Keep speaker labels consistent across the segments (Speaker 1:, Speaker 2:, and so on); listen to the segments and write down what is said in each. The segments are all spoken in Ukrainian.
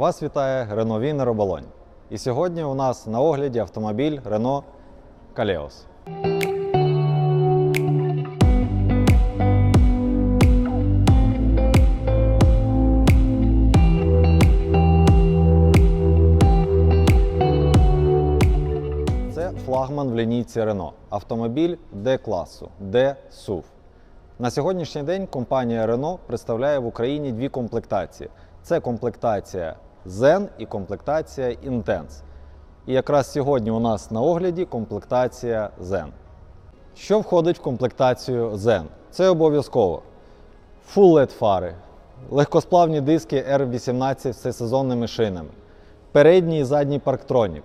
Speaker 1: Вас вітає Renault Wiener Оболонь. І сьогодні у нас на огляді автомобіль Renault Kaleos. Це флагман в лінійці Renault. Автомобіль D-класу, D-SUV. На сьогоднішній день компанія Renault представляє в Україні дві комплектації: це комплектація Zen і комплектація Intense. І якраз сьогодні у нас на огляді комплектація Zen. Що входить в комплектацію Zen? Це обов'язково Full LED фари, легкосплавні диски R18 з всесезонними шинами, передній і задній парктронік,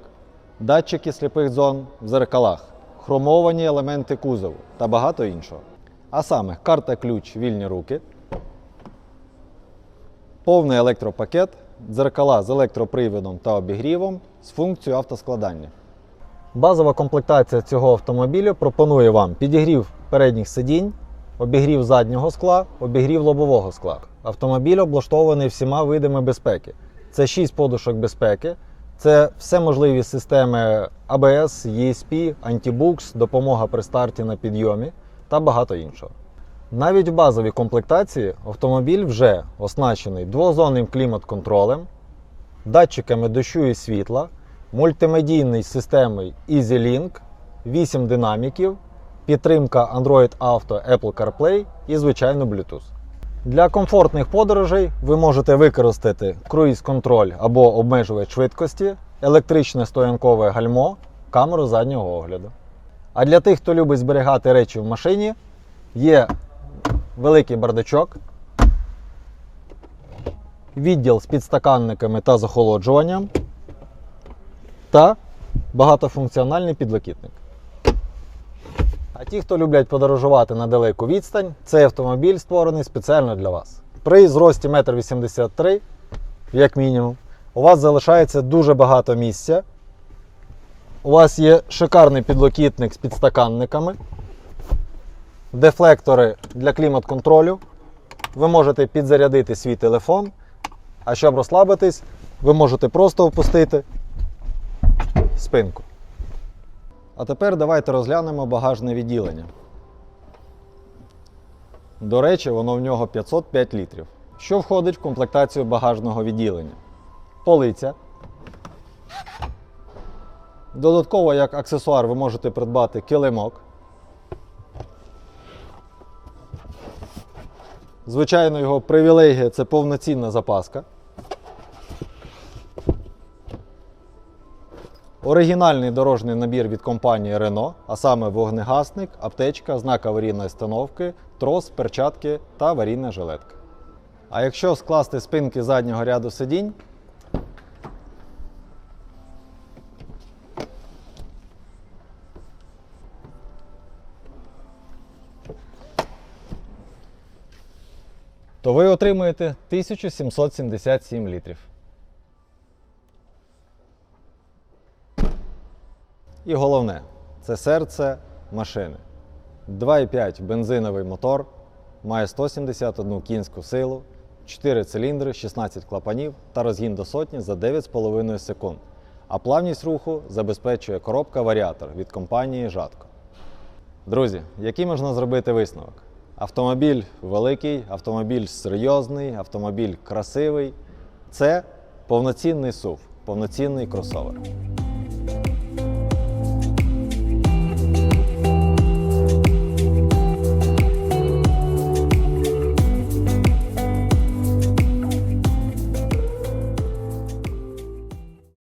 Speaker 1: датчики сліпих зон в зеркалах, хромовані елементи кузову та багато іншого. А саме карта ключ вільні руки, повний електропакет, дзеркала з електроприводом та обігрівом з функцією автоскладання. Базова комплектація цього автомобілю пропонує вам підігрів передніх сидінь, обігрів заднього скла, обігрів лобового скла. Автомобіль облаштований всіма видами безпеки. Це 6 подушок безпеки, це все можливі системи ABS, ESP, Anti-Books, допомога при старті на підйомі та багато іншого. Навіть в базовій комплектації автомобіль вже оснащений двозонним клімат-контролем, датчиками дощу і світла, мультимедійною системою EasyLink, 8 динаміків, підтримка Android Auto, Apple CarPlay і, звичайно, Bluetooth. Для комфортних подорожей ви можете використати круїз-контроль або обмежувач швидкості, електричне стоянкове гальмо, камеру заднього огляду. А для тих, хто любить зберігати речі в машині, є великий бардачок, відділ з підстаканниками та захолоджуванням та багатофункціональний підлокітник. А ті, хто люблять подорожувати на далеку відстань, цей автомобіль створений спеціально для вас. При зрості 1,83 м, як мінімум, у вас залишається дуже багато місця. У вас є шикарний підлокітник з підстаканниками, дефлектори для клімат-контролю. Ви можете підзарядити свій телефон, а щоб розслабитись, ви можете просто опустити спинку. А тепер давайте розглянемо багажне відділення. До речі, воно в нього 505 літрів. Що входить в комплектацію багажного відділення? Полиця. Додатково, як аксесуар, ви можете придбати килимок. Звичайно, його привілегія це повноцінна запаска. Оригінальний дорожній набір від компанії Renault, а саме вогнегасник, аптечка, знак аварійної установки, трос, перчатки та аварійна жилетка. А якщо скласти спинки заднього ряду сидінь, то ви отримуєте 1777 літрів. І головне, це серце машини. 2,5 бензиновий мотор, має 171 кінську силу, 4 циліндри, 16 клапанів та розгін до сотні за 9,5 секунд. А плавність руху забезпечує коробка варіатор від компанії Жатко. Друзі, який можна зробити висновок? Автомобіль великий, автомобіль серйозний, автомобіль красивий. Це повноцінний SUV, повноцінний кросовер.